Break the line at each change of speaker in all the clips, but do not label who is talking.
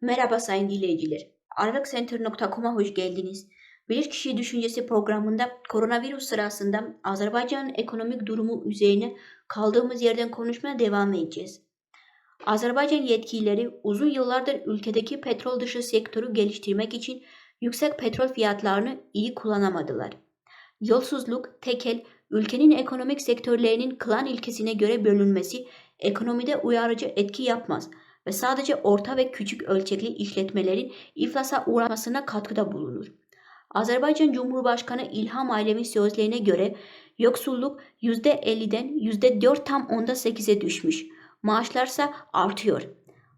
Merhaba sayın dinleyiciler. Aralıkcenter.com'a hoş geldiniz. Bilirkişi Düşüncesi programında koronavirüs sırasında Azerbaycan'ın ekonomik durumu üzerine kaldığımız yerden konuşmaya devam edeceğiz. Azerbaycan yetkilileri uzun yıllardır ülkedeki petrol dışı sektörü geliştirmek için yüksek petrol fiyatlarını iyi kullanamadılar. Yolsuzluk, tekel, ülkenin ekonomik sektörlerinin klan ilkesine göre bölünmesi ekonomide uyarıcı etki yapmaz ve sadece orta ve küçük ölçekli işletmelerin iflasa uğramasına katkıda bulunur. Azerbaycan Cumhurbaşkanı İlham Aliyev'in sözlerine göre yoksulluk %50'den %4 tam onda 8'e düşmüş. Maaşlarsa artıyor.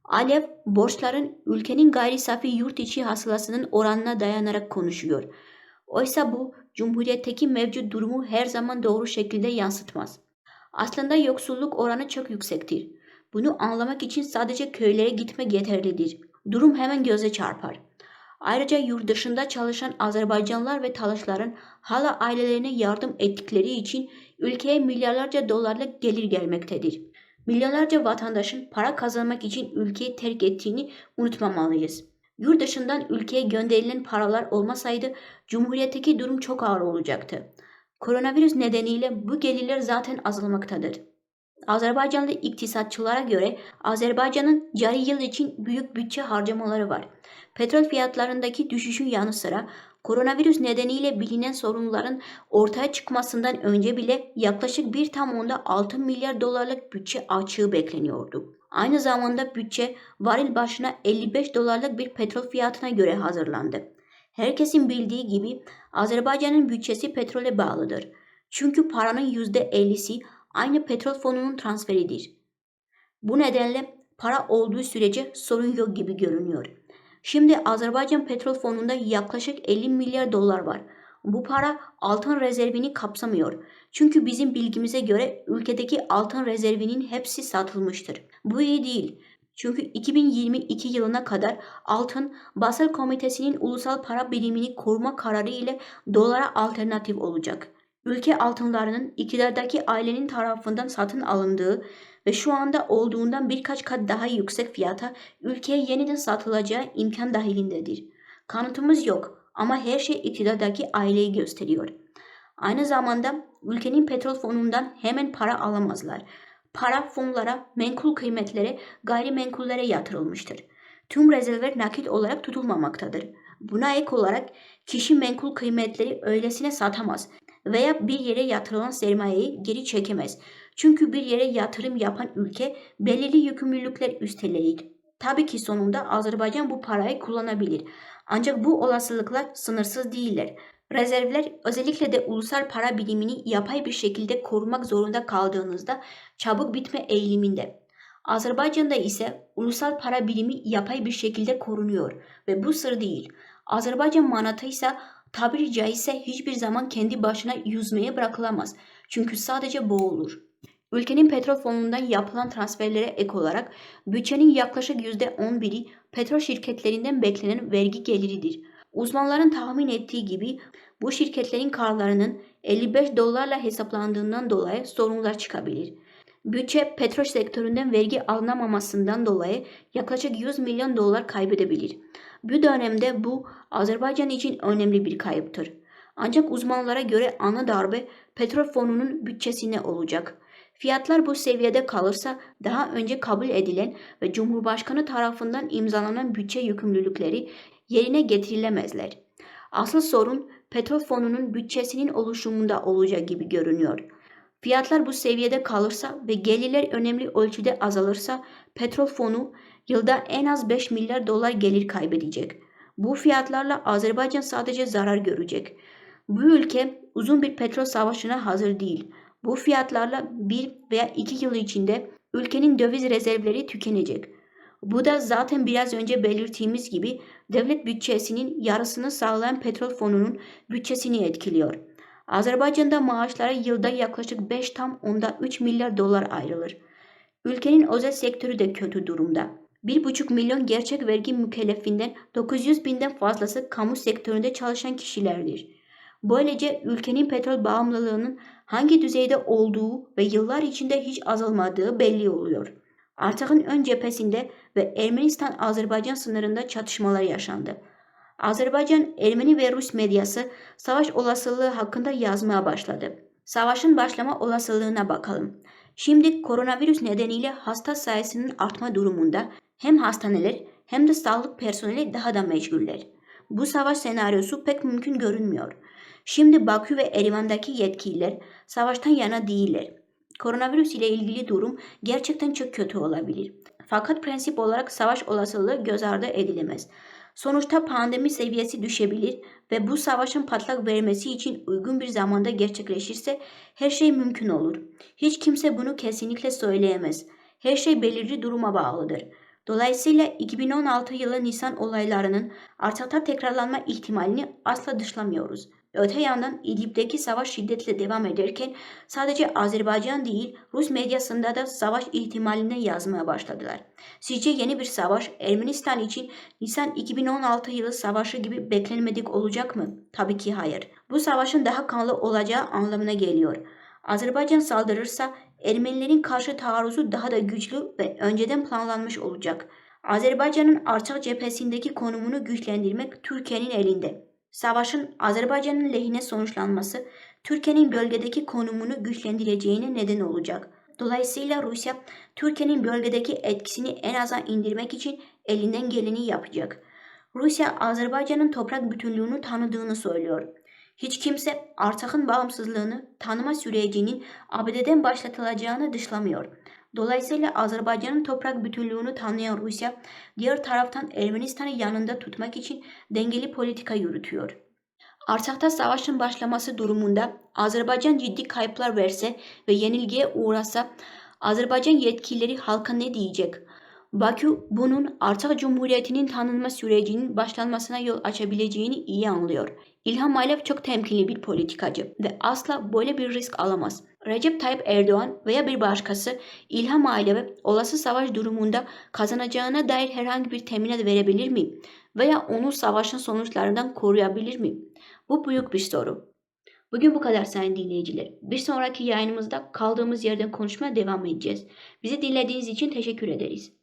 Alev borçların ülkenin gayri safi yurt içi hasılasının oranına dayanarak konuşuyor. Oysa bu Cumhuriyetteki mevcut durumu her zaman doğru şekilde yansıtmaz. Aslında yoksulluk oranı çok yüksektir. Bunu anlamak için sadece köylere gitmek yeterlidir. Durum hemen göze çarpar. Ayrıca yurt dışında çalışan Azerbaycanlılar ve Talaşların hala ailelerine yardım ettikleri için ülkeye milyarlarca dolarlık gelir gelmektedir. Milyonlarca vatandaşın para kazanmak için ülkeyi terk ettiğini unutmamalıyız. Yurt dışından ülkeye gönderilen paralar olmasaydı Cumhuriyetteki durum çok ağır olacaktı. Koronavirüs nedeniyle bu gelirler zaten azalmaktadır. Azerbaycanlı iktisatçılara göre Azerbaycan'ın cari yıl için büyük bütçe harcamaları var. Petrol fiyatlarındaki düşüşün yanı sıra koronavirüs nedeniyle bilinen sorunların ortaya çıkmasından önce bile yaklaşık bir tam onda 6 milyar dolarlık bütçe açığı bekleniyordu. Aynı zamanda bütçe varil başına 55 dolarlık bir petrol fiyatına göre hazırlandı. Herkesin bildiği gibi Azerbaycan'ın bütçesi petrole bağlıdır. Çünkü paranın %50'si aynı petrol fonunun transferidir. Bu nedenle para olduğu sürece sorun yok gibi görünüyor. Şimdi Azerbaycan Petrol Fonu'nda yaklaşık 50 milyar dolar var. Bu para altın rezervini kapsamıyor. Çünkü bizim bilgimize göre ülkedeki altın rezervinin hepsi satılmıştır. Bu iyi değil. Çünkü 2022 yılına kadar altın Basel Komitesi'nin ulusal para birimini koruma kararı ile dolara alternatif olacak. Ülke altınlarının iktidardaki ailenin tarafından satın alındığı ve şu anda olduğundan birkaç kat daha yüksek fiyata ülkeye yeniden satılacağı imkan dahilindedir. Kanıtımız yok ama her şey iktidardaki aileyi gösteriyor. Aynı zamanda ülkenin petrol fonundan hemen para alamazlar. Para fonlara, menkul kıymetlere, gayrimenkullere yatırılmıştır. Tüm rezervler nakit olarak tutulmamaktadır. Buna ek olarak kişi menkul kıymetleri öylesine satamaz veya bir yere yatırılan sermayeyi geri çekemez. Çünkü bir yere yatırım yapan ülke belirli yükümlülükler üstlenir. Tabii ki sonunda Azerbaycan bu parayı kullanabilir. Ancak bu olasılıklar sınırsız değiller. Rezervler özellikle de ulusal para birimini yapay bir şekilde korumak zorunda kaldığınızda çabuk bitme eğiliminde. Azerbaycan'da ise ulusal para birimi yapay bir şekilde korunuyor ve bu sır değil. Azerbaycan manatı ise tabiri caizse hiçbir zaman kendi başına yüzmeye bırakılamaz. Çünkü sadece boğulur. Ülkenin petrol fonundan yapılan transferlere ek olarak bütçenin yaklaşık %11'i petrol şirketlerinden beklenen vergi geliridir. Uzmanların tahmin ettiği gibi bu şirketlerin karlarının 55 dolarla hesaplandığından dolayı sorunlar çıkabilir. Bütçe petrol sektöründen vergi alınamamasından dolayı yaklaşık 100 milyon dolar kaybedebilir. Bu dönemde bu Azerbaycan için önemli bir kayıptır. Ancak uzmanlara göre ana darbe petrol fonunun bütçesine olacak. Fiyatlar bu seviyede kalırsa daha önce kabul edilen ve Cumhurbaşkanı tarafından imzalanan bütçe yükümlülükleri yerine getirilemezler. Asıl sorun petrol fonunun bütçesinin oluşumunda olacak gibi görünüyor. Fiyatlar bu seviyede kalırsa ve gelirler önemli ölçüde azalırsa petrol fonu yılda en az 5 milyar dolar gelir kaybedecek. Bu fiyatlarla Azerbaycan sadece zarar görecek. Bu ülke uzun bir petrol savaşına hazır değil. Bu fiyatlarla bir veya iki yıl içinde ülkenin döviz rezervleri tükenecek. Bu da zaten biraz önce belirttiğimiz gibi devlet bütçesinin yarısını sağlayan petrol fonunun bütçesini etkiliyor. Azerbaycan'da maaşlara yılda yaklaşık 5 tam onda 3 milyar dolar ayrılır. Ülkenin özel sektörü de kötü durumda. 1,5 milyon gerçek vergi mükellefinden 900 binden fazlası kamu sektöründe çalışan kişilerdir. Böylece ülkenin petrol bağımlılığının hangi düzeyde olduğu ve yıllar içinde hiç azalmadığı belli oluyor. Artak'ın ön cephesinde ve Ermenistan-Azerbaycan sınırında çatışmalar yaşandı. Azerbaycan, Ermeni ve Rus medyası savaş olasılığı hakkında yazmaya başladı. Savaşın başlama olasılığına bakalım. Şimdi koronavirüs nedeniyle hasta sayısının artma durumunda hem hastaneler hem de sağlık personeli daha da meşguller. Bu savaş senaryosu pek mümkün görünmüyor. Şimdi Bakü ve Erivan'daki yetkililer savaştan yana değiller. Koronavirüs ile ilgili durum gerçekten çok kötü olabilir. Fakat prensip olarak savaş olasılığı göz ardı edilemez. Sonuçta pandemi seviyesi düşebilir ve bu savaşın patlak vermesi için uygun bir zamanda gerçekleşirse her şey mümkün olur. Hiç kimse bunu kesinlikle söyleyemez. Her şey belirli duruma bağlıdır. Dolayısıyla 2016 yılı Nisan olaylarının Artak'ta tekrarlanma ihtimalini asla dışlamıyoruz. Öte yandan İdlib'deki savaş şiddetle devam ederken sadece Azerbaycan değil Rus medyasında da savaş ihtimaline yazmaya başladılar. Sizce yeni bir savaş Ermenistan için Nisan 2016 yılı savaşı gibi beklenmedik olacak mı? Tabii ki hayır. Bu savaşın daha kanlı olacağı anlamına geliyor. Azerbaycan saldırırsa Ermenilerin karşı taarruzu daha da güçlü ve önceden planlanmış olacak. Azerbaycan'ın Arçak cephesindeki konumunu güçlendirmek Türkiye'nin elinde. Savaşın Azerbaycan'ın lehine sonuçlanması Türkiye'nin bölgedeki konumunu güçlendireceğine neden olacak. Dolayısıyla Rusya Türkiye'nin bölgedeki etkisini en aza indirmek için elinden geleni yapacak. Rusya Azerbaycan'ın toprak bütünlüğünü tanıdığını söylüyor. Hiç kimse Artak'ın bağımsızlığını tanıma sürecinin ABD'den başlatılacağını dışlamıyor. Dolayısıyla Azerbaycan'ın toprak bütünlüğünü tanıyan Rusya, diğer taraftan Ermenistan'ı yanında tutmak için dengeli politika yürütüyor. Artak'ta savaşın başlaması durumunda Azerbaycan ciddi kayıplar verse ve yenilgiye uğrasa Azerbaycan yetkilileri halka ne diyecek? Bakü bunun Artak Cumhuriyeti'nin tanınma sürecinin başlanmasına yol açabileceğini iyi anlıyor. İlham Aliyev çok temkinli bir politikacı ve asla böyle bir risk alamaz. Recep Tayyip Erdoğan veya bir başkası İlham Aliyev'e olası savaş durumunda kazanacağına dair herhangi bir teminat verebilir mi? Veya onu savaşın sonuçlarından koruyabilir mi? Bu büyük bir soru. Bugün bu kadar sayın dinleyiciler. Bir sonraki yayınımızda kaldığımız yerden konuşmaya devam edeceğiz. Bizi dinlediğiniz için teşekkür ederiz.